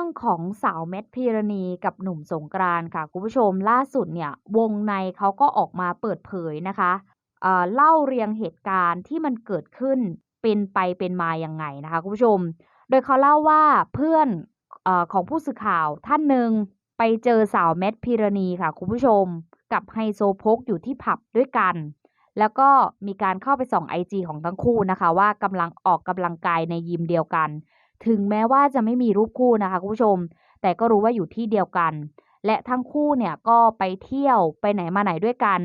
รื่องของสาวแมทพิรณีกับหนุ่มสงกรานค่ะ คุณผู้ชมล่าสุดเนี่ยวงในเขาก็ออกมาเปิดเผยนะคะเเล่าเรียงเหตุการณ์ที่มันเกิดขึ้นเป็นไปเป็นมายังไงนะคะคุณผู้ชม โดยเขาเล่าว่าเพื่อนอของผู้สื่อข่าวท่านหนึ่งไปเจอสาวแมทพิรณีค่ะคุณผู้ชม กับไฮโซโพกอยู่ที่ผับด้วยกัน แล้วก็มีการเข้าไปส่องไอจีของทั้งคู่นะคะ ว่ากำลังออกกำลังกายในยิมเดียวกัน ถึงแม้ว่าจะไม่มีรูปคู่นะคะคุณผู้ชม แต่ก็รู้ว่าอยู่ที่เดียวกัน และทั้งคู่เนี่ยก็ไปเที่ยวไปไหนมาไหนด้วยกัน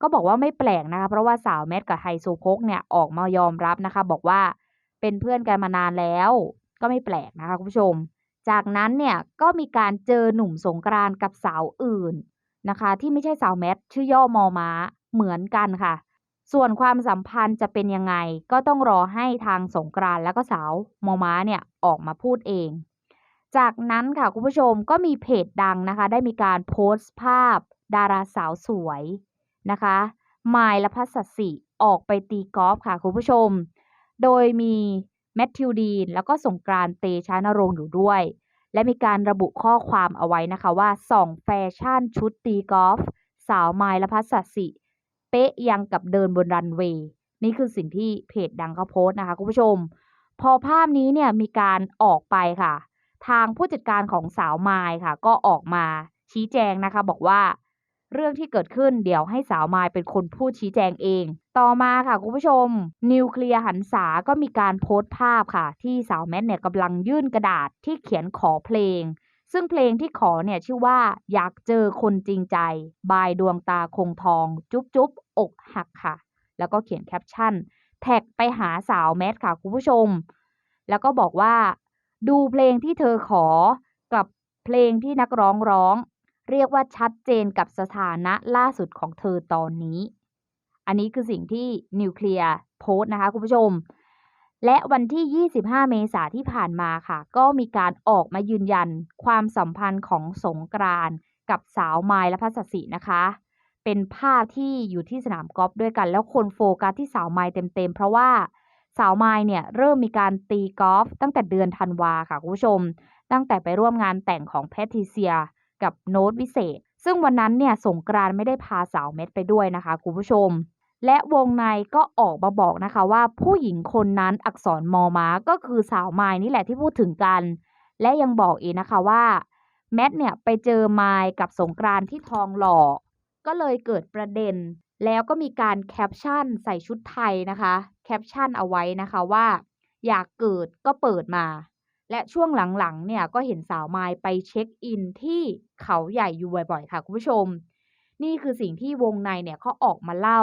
ก็บอกว่าไม่แปลกนะคะ เพราะว่าสาวแมทกับไฮโซโพกเนี่ยออกมายอมรับนะคะ บอกว่าเป็นเพื่อนกันมานานแล้ว ก็ไม่แปลกนะคะคุณผู้ชม จากนั้นเนี่ยก็มีการเจอหนุ่มสงกรานกับสาวอื่นนะคะ ที่ไม่ใช่สาวแมทชื่อย่อมอม้าเหมือนกันค่ะ ส่วนความสัมพันธ์จะเป็นยังไง ก็ต้องรอให้ทางสงกรานแล้วก็สาวมอม้าเนี่ยออกมาพูดเอง จากนั้นค่ะคุณผู้ชมก็มีเพจดังนะคะ ได้มีการโพสต์ภาพ ดาราสาวสวยนะคะมายณภัสสิออกไปตีกอล์ฟค่ะคุณผู้ชม โดยมีแมทธิวดีนแล้วก็สงกรานเตชะนรงค์อยู่ด้วย และมีการระบุข้อความเอาไว้นะคะว่าส่องแฟชั่นชุดตีกอล์ฟสาวไมายณภัสสิ เป๊ะยังกับเดินบนรันเวย์นี่คือสิ่งที่เพจดังเขาโพสต์นะคะคุณผู้ชม พอภาพนี้เนี่ยมีการออกไปค่ะ ทางผู้จัดการของสาวไมายค่ะ ก็ออกมาชี้แจงนะคะ บอกว่า เรื่องที่เกิดขึ้นเดี๋ยวให้สาวไมายเป็นคนพูดชี้แจงเอง ต่อมาค่ะคุณผู้ชม นิวเคลียร์หันษาก็มีการโพสต์ภาพค่ะ ที่สาวแมทเนี่ยกำลังยื่นกระดาษที่เขียนขอเพลง ซึ่งเพลงที่ขอเนี่ยชื่อว่าอยากเจอคนจริงใจ บายดวงตาคงทอง จุ๊บจุ๊บอกหักค่ะ แล้วก็เขียนแคปชั่น แท็กไปหาสาวแมทค่ะคุณผู้ชม แล้วก็บอกว่า ดูเพลงที่เธอขอกับเพลงที่นักร้องร้อง เรียกว่าชัดเจนกับสถานะล่าสุดของเธอตอนนี้ อันนี้คือสิ่งที่นิวเคลียร์โพสต์นะคะคุณผู้ชม และวันที่ 25 เมษายนที่ผ่านมาค่ะ ก็มีการออกมายืนยันความสัมพันธ์ของสงกรานต์กับสาวไมายณภัสสินะคะ เป็นภาพที่อยู่ที่สนามกอล์ฟด้วยกัน แล้วคนโฟกัสที่สาวไมายเต็มๆ เพราะว่าสาวไมายเนี่ยเริ่มมีการตีกอล์ฟตั้งแต่เดือนธันวาค่ะคุณผู้ชม ตั้งแต่ไปร่วมงานแต่งของแพทริเซีย กับโน้ตวิเศษ ซึ่งวันนั้นเนี่ยสงกรานต์ไม่ได้พาสาวแมทไปด้วยนะคะคุณผู้ชม และวงในก็ออกมาบอกนะคะว่าผู้หญิงคนนั้นอักษรมอม้าก็คือสาวมายนี่แหละที่พูดถึงกัน และยังบอกอีกนะคะว่าแมทเนี่ยไปเจอมายกับสงกรานต์ที่ทองหล่อ ก็เลยเกิดประเด็น แล้วก็มีการแคปชั่นใส่ชุดไทยนะคะแคปชั่นเอาไว้นะคะว่า อยากเกิดก็เปิดมา และช่วงหลังๆเนี่ยก็เห็นสาวมายไปเช็กอินที่เขาใหญ่อยู่บ่อยๆค่ะคุณผู้ชม นี่คือสิ่งที่วงในเนี่ยเขาออกมาเล่า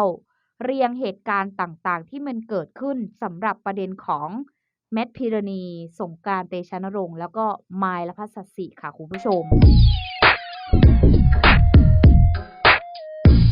เรียงเหตุการณ์ต่างๆ ที่มันเกิดขึ้นสำหรับประเด็นของแมทพิรณี สงกรารเตชะนรงค์แล้วก็ไมล์ละพัสสิค่ะคุณผู้ชม